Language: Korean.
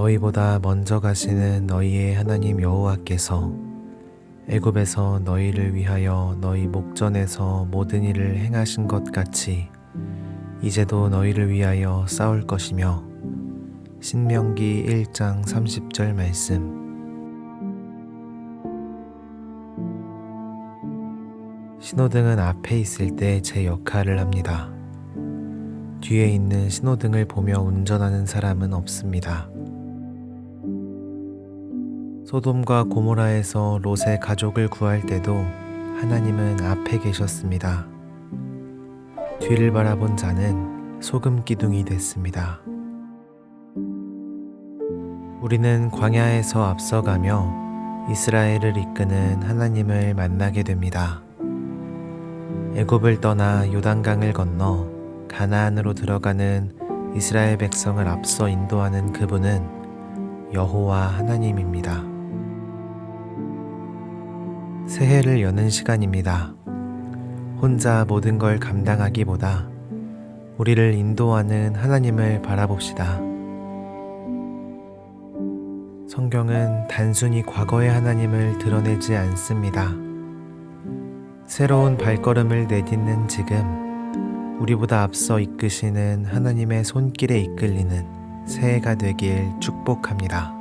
너희보다 먼저 가시는 너희의 하나님 여호와께서 애굽에서 너희를 위하여 너희 목전에서 모든 일을 행하신 것 같이 이제도 너희를 위하여 싸울 것이며 신명기 1장 30절 말씀 신호등은 앞에 있을 때 제 역할을 합니다. 뒤에 있는 신호등을 보며 운전하는 사람은 없습니다. 소돔과 고모라에서 롯의 가족을 구할 때도 하나님은 앞에 계셨습니다. 뒤를 바라본 자는 소금 기둥이 됐습니다. 우리는 광야에서 앞서가며 이스라엘을 이끄는 하나님을 만나게 됩니다. 애굽을 떠나 요단강을 건너 가나안으로 들어가는 이스라엘 백성을 앞서 인도하는 그분은 여호와 하나님입니다. 새해를 여는 시간입니다. 혼자 모든 걸 감당하기보다 우리를 인도하는 하나님을 바라봅시다. 성경은 단순히 과거의 하나님을 드러내지 않습니다. 새로운 발걸음을 내딛는 지금, 우리보다 앞서 이끄시는 하나님의 손길에 이끌리는 새해가 되길 축복합니다.